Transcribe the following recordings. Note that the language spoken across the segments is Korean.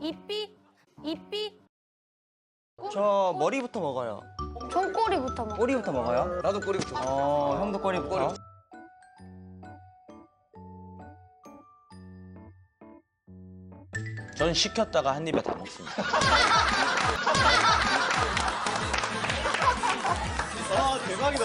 이삐 이삐 저 머리부터 먹어요. 전 꼬리부터 먹어. 꼬리부터 먹어요? 나도 꼬리부터. 어, 형도 꼬리부터. 전 시켰다가 한 입에 다 먹습니다. 아 대박이다.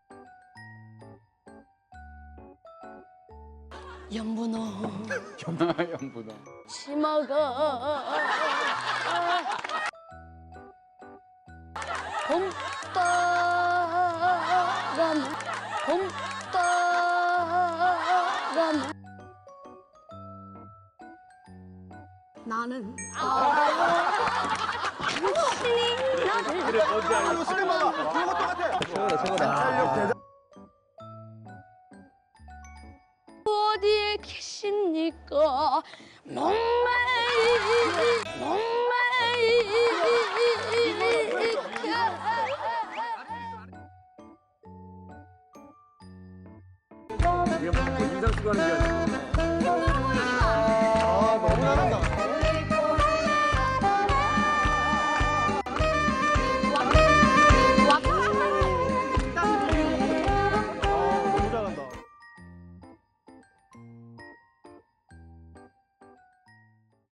연분호 연분아. 치마가 봄바람 봄바람 나는 당신이 나를 이거 시네마. 그거 똑같아. 최고다 최고다. 어디에 계십니까 목매이 목매이 인상 쓰고 하는 게 아니야.